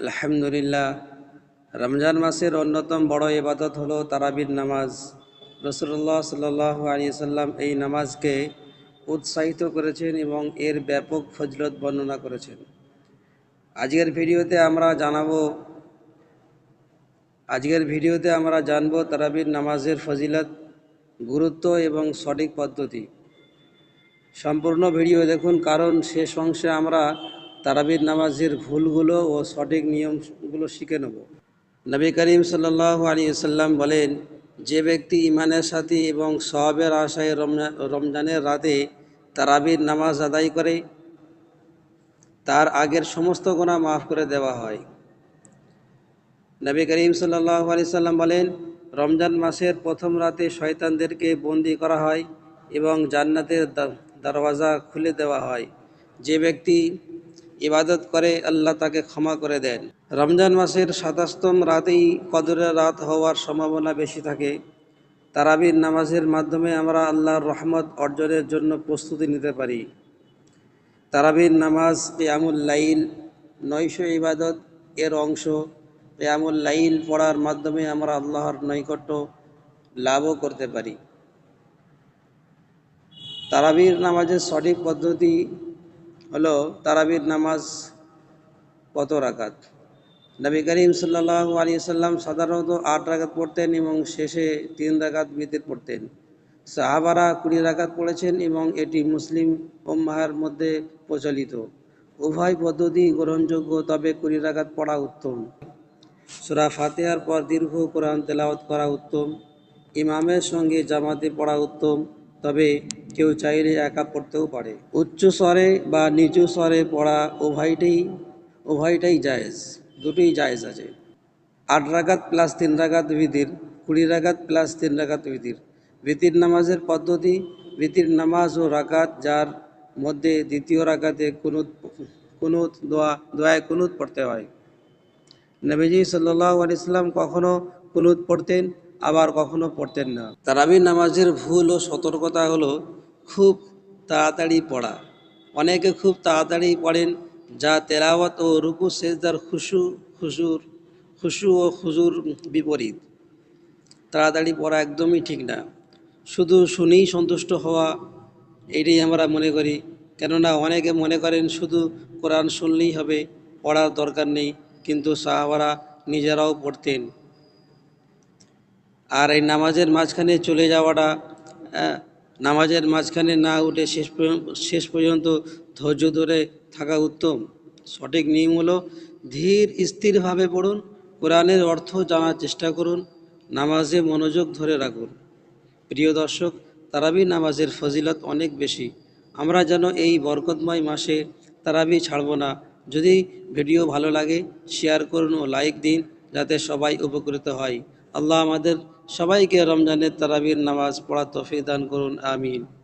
আলহামদুলিল্লাহ, রমজান মাসের অন্যতম বড় ইবাদত হলো তারাবির নামাজ। রসুল্লাহ সাল্লাহ আলী সাল্লাম এই নামাজকে উৎসাহিত করেছেন এবং এর ব্যাপক ফজলত বর্ণনা করেছেন। আজকের ভিডিওতে আমরা জানাব, আজকের ভিডিওতে আমরা জানব তারাবির নামাজের ফজিলত, গুরুত্ব এবং সঠিক পদ্ধতি। সম্পূর্ণ ভিডিও দেখুন, কারণ শেষ অংশে আমরা তারাবির নামাজের ভুলগুলো ও সঠিক নিয়মগুলো শিখে নেব। নবী করিম সাল্লাহ আলী সাল্লাম বলেন, যে ব্যক্তি ইমানের সাথে এবং সবের আশায় রমজান রমজানের রাতে তারাবির নামাজ আদায় করে, তার আগের সমস্ত গোনা মাফ করে দেওয়া হয়। নবী করিম সাল্লাহ আলি সাল্লাম বলেন, রমজান মাসের প্রথম রাতে শয়তানদেরকে বন্দি করা হয় এবং জান্নাতের দরওয়াজা খুলে দেওয়া হয়। যে ব্যক্তি ইবাদত করে, আল্লাহ তাকে ক্ষমা করে দেন। রমজান মাসের সাতাশতম রাতেই কদরের রাত হওয়ার সম্ভাবনা বেশি থাকে। তারাবির নামাজের মাধ্যমে আমরা আল্লাহর রহমত অর্জনের জন্য প্রস্তুতি নিতে পারি। তারাবির নামাজ কেয়ামুল লাইল নৈশ ইবাদত এর অংশ। কেয়ামুল লাইল পড়ার মাধ্যমে আমরা আল্লাহর নৈকট্য লাভও করতে পারি। তারাবির নামাজের সঠিক পদ্ধতি হলো তারাবির নামাজ কত রাকাত? নবী করিম সাল্লাহ আলী সাল্লাম সাধারণত আট রাকাত পড়তেন এবং শেষে তিন রাকাত বিতির পড়তেন। সাহাবারা কুড়ি রাকাত পড়েছেন এবং এটি মুসলিম উম্মাহের মধ্যে প্রচলিত। উভয় পদ্ধতি গ্রহণযোগ্য, তবে কুড়ি রাকাত পড়া উত্তম। সুরা ফাতেহার পর দীর্ঘ কোরআন তেলাওয়াত করা উত্তম। ইমামের সঙ্গে জামাতে পড়া উত্তম। তবে কেউ চাইলে একা পড়তেও পারে। উচ্চ স্বরে বা নিচু স্বরে পড়া উভয়টাই উভয়টাই জায়েজ, দুটোই জায়েজ আছে। আট রাগাত প্লাস তিন রাগাত বিতির কুড়ি রাগাত প্লাস তিন রাগাত বিতির বিতির নামাজের পদ্ধতি বিতির নামাজ ও রাকাত যার মধ্যে দ্বিতীয় রাকাতে কুনুত কুনুত দোয়া, দোয়ায় কুনুত পড়তে হয়। নবীজি সাল্লাহ আলিয়াল্লাম কখনও কুনুত পড়তেন আবার কখনো পড়তেন না। তারাবির নামাজের ভুল ও সতর্কতা হলো খুব তাড়াতাড়ি পড়া। অনেকে খুব তাড়াতাড়ি পড়েন যা তেলাওয়াত ও রুকু, সেজদার খুশু খুশুর খুশু ও খুজুর বিপরীত। তাড়াতাড়ি পড়া একদমই ঠিক না। শুধু শুনেই সন্তুষ্ট হওয়া, এটাই আমরা মনে করি। কেননা অনেকে মনে করেন শুধু কোরআন শুনলেই হবে, পড়ার দরকার নেই, কিন্তু সাহাবারা নিজেরাও পড়তেন। আর এই নামাজের মাঝখানে চলে যাওয়াটা নামাজের মাঝখানে না উঠে শেষ শেষ পর্যন্ত ধৈর্য ধরে থাকা উত্তম। সঠিক নিয়ম হলো ধীর স্থিরভাবে পড়ুন, কোরআনের অর্থ জানার চেষ্টা করুন, নামাজে মনোযোগ ধরে রাখুন। প্রিয় দর্শক, তারাবি নামাজের ফজিলত অনেক বেশি। আমরা যেন এই বরকতময় মাসে তারাবি ছাড়ব না। যদি ভিডিও ভালো লাগে, শেয়ার করুন ও লাইক দিন, যাতে সবাই উপকৃত হয়। আল্লাহ আমাদের সবাইকে রমজানের তারাবির নামাজ পড়া তফি দান করুন আমিন।